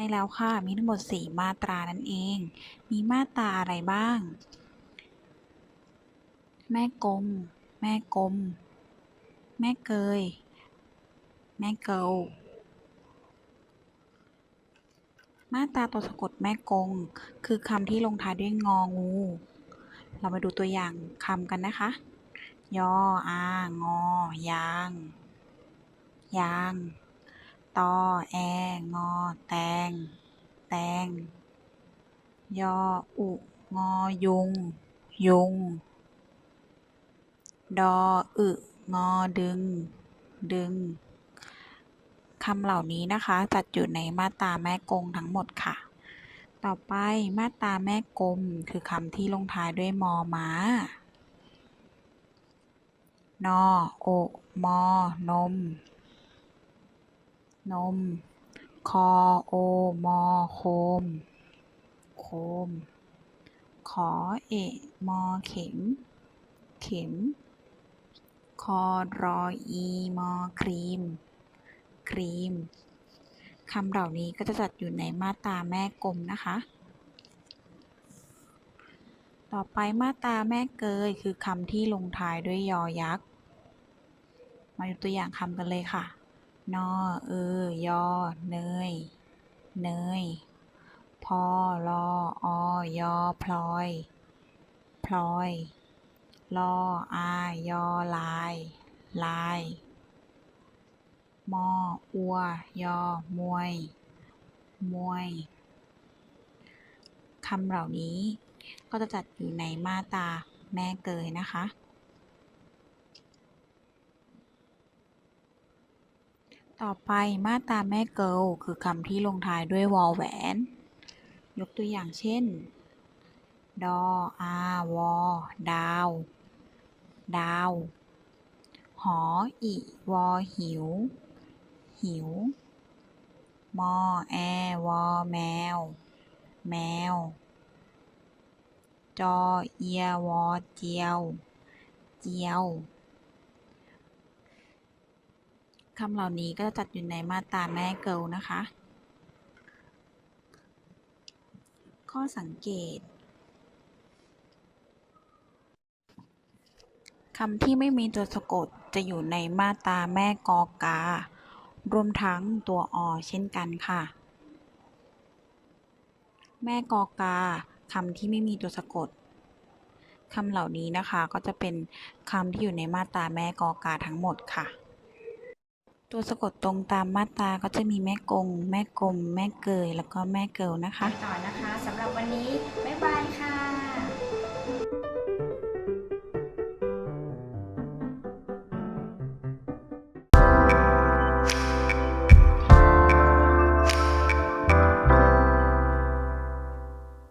ช่แล้วค่ะ มีทั้งหมด 4 มาตรานั่นเอง มีมาตราอะไรบ้าง แม่กลม แม่กลม แม่เกย แม่เกลมาตราตัวสะกดแม่กง คือคำที่ลงท้ายด้วยงองู เรามาดูตัวอย่างคำกันนะคะ ยออางอยาง ยาง ตอแองอ แตง แตง ยออุ งอยุง ยุง ดออึงอดึง ดึงคำเหล่านี้นะคะ จัดอยู่ในมาตราแม่กงทั้งหมดค่ะ ต่อไปมาตราแม่กลมคือคำที่ลงท้ายด้วยมอม้านอโอมอนม นม คอโอมอโคม โคม ขอเอะมอเข็ม เข็ม คอรออีมอครีม ครีม คำเหล่านี้ก็จะจัดอยู่ในมาตราแม่กลมนะคะ ต่อไปมาตราแม่เกยคือคำที่ลงท้ายด้วยยอยักษ์ มาดูตัวอย่างคำกันเลยค่ะ นอเออยอเนย เนย พอลออยอพลอย พลอยลออายอลาย ลายมออัวยอมวย มวยคำเหล่านี้ก็จะจัดอยู่ในมาตาแม่เกยนะคะ ต่อไปมาตราแม่เกิลคือคำที่ลงท้ายด้วยวอลแหวน ยกตัวอย่างเช่น ดออาวอดาว ดาว หออิวอหิว หิว มอแอวอแมว แมว จอเอียวอเจียว เจียว คำเหล่านี้ก็จะจัดอยู่ในมาตราแม่เกิลนะคะ ข้อสังเกตคำที่ไม่มีตัวสะกดจะอยู่ในมาตราแม่กอกา รวมทั้งตัวอเช่นกันค่ะ แม่กอกาคำที่ไม่มีตัวสะกดคำเหล่านี้นะคะก็จะเป็นคำที่อยู่ในมาตราแม่กอกาทั้งหมดค่ะ ตัวสะกดตรงตามมาตราก็จะมีแม่กง แม่กลม แม่เกย แล้วก็แม่เกิลนะคะ ต่อนะคะสำหรับวันนี้